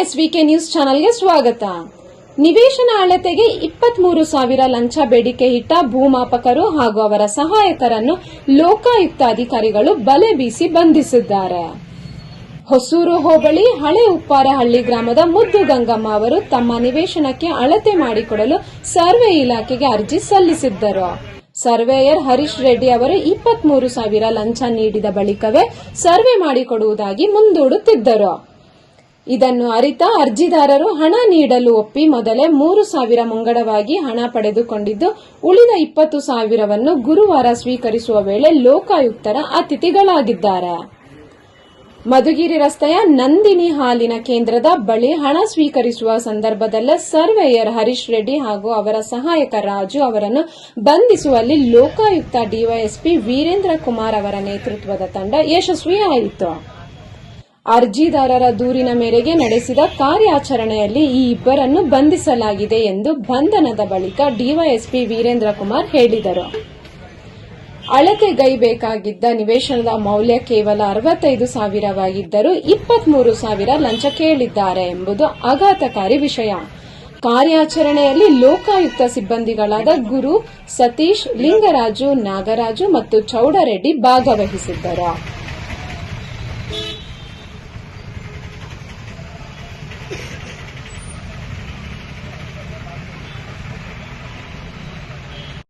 S V K news ಚಾನಲ್ಗೆ ಸ್ವಾಗತ. ನಿವೇಶನ ಅಳತೆಗೆ ಇಪ್ಪತ್ಮೂರು ಸಾವಿರ ಲಂಚ ಬೇಡಿಕೆ ಇಟ್ಟ ಭೂಮಾಪಕರು ಹಾಗೂ ಅವರ ಸಹಾಯಕರನ್ನು ಲೋಕಾಯುಕ್ತ ಅಧಿಕಾರಿಗಳು ಬಲೆ ಬೀಸಿ ಬಂಧಿಸಿದ್ದಾರೆ. ಹೊಸೂರು ಹೋಬಳಿ ಹಳೆ ಉಪ್ಪಾರಹಳ್ಳಿ ಗ್ರಾಮದ ಮುದ್ದು ಗಂಗಮ್ಮ ಅವರು ತಮ್ಮ ನಿವೇಶನಕ್ಕೆ ಅಳತೆ ಮಾಡಿಕೊಡಲು ಸರ್ವೆ ಇಲಾಖೆಗೆ ಅರ್ಜಿ ಸಲ್ಲಿಸಿದ್ದರು. ಸರ್ವೇಯರ್ ಹರೀಶ್ ರೆಡ್ಡಿ ಅವರು ಇಪ್ಪತ್ಮೂರು ಸಾವಿರ ಲಂಚ ನೀಡಿದ ಬಳಿಕವೇ ಸರ್ವೆ ಮಾಡಿಕೊಡುವುದಾಗಿ ಮುಂದೂಡುತ್ತಿದ್ದರು. ಇದನ್ನು ಅರಿತ ಅರ್ಜಿದಾರರು ಹಣ ನೀಡಲು ಒಪ್ಪಿ ಮೊದಲೇ ಮೂರು ಸಾವಿರ ಮುಂಗಡವಾಗಿ ಹಣ ಪಡೆದುಕೊಂಡಿದ್ದು, ಉಳಿದ ಇಪ್ಪತ್ತು ಸಾವಿರವನ್ನು ಗುರುವಾರ ಸ್ವೀಕರಿಸುವ ವೇಳೆ ಲೋಕಾಯುಕ್ತರ ಅತಿಥಿಗಳಾಗಿದ್ದಾರೆ. ಮಧುಗಿರಿ ರಸ್ತೆಯ ನಂದಿನಿ ಹಾಲಿನ ಕೇಂದ್ರದ ಬಳಿ ಹಣ ಸ್ವೀಕರಿಸುವ ಸಂದರ್ಭದಲ್ಲೇ ಸರ್ವೇಯರ್ ಹರೀಶ್ ರೆಡ್ಡಿ ಹಾಗೂ ಅವರ ಸಹಾಯಕ ರಾಜು ಅವರನ್ನು ಬಂಧಿಸುವಲ್ಲಿ ಲೋಕಾಯುಕ್ತ ಡಿವೈಎಸ್ಪಿ ವೀರೇಂದ್ರ ಕುಮಾರ್ ಅವರ ನೇತೃತ್ವದ ತಂಡ ಯಶಸ್ವಿಯಾಯಿತು. ಅರ್ಜಿದಾರರ ದೂರಿನ ಮೇರೆಗೆ ನಡೆಸಿದ ಕಾರ್ಯಾಚರಣೆಯಲ್ಲಿ ಈ ಇಬ್ಬರನ್ನು ಬಂಧಿಸಲಾಗಿದೆ ಎಂದು ಬಂಧನದ ಬಳಿಕ ಡಿವೈಎಸ್ಪಿ ವೀರೇಂದ್ರ ಕುಮಾರ್ ಹೇಳಿದರು. ಅಳತೆಗೈಬೇಕಾಗಿದ್ದ ನಿವೇಶನದ ಮೌಲ್ಯ ಕೇವಲ ಅರವತ್ತೈದು ಸಾವಿರವಾಗಿದ್ದರೂ ಇಪ್ಪತ್ಮೂರು ಸಾವಿರ ಲಂಚ ಕೇಳಿದ್ದಾರೆ ಎಂಬುದು ಆಘಾತಕಾರಿ ವಿಷಯ. ಕಾರ್ಯಾಚರಣೆಯಲ್ಲಿ ಲೋಕಾಯುಕ್ತ ಸಿಬ್ಬಂದಿಗಳಾದ ಗುರು, ಸತೀಶ್, ಲಿಂಗರಾಜು, ನಾಗರಾಜು ಮತ್ತು ಚೌಡರೆಡ್ಡಿ ಭಾಗವಹಿಸಿದ್ದರು.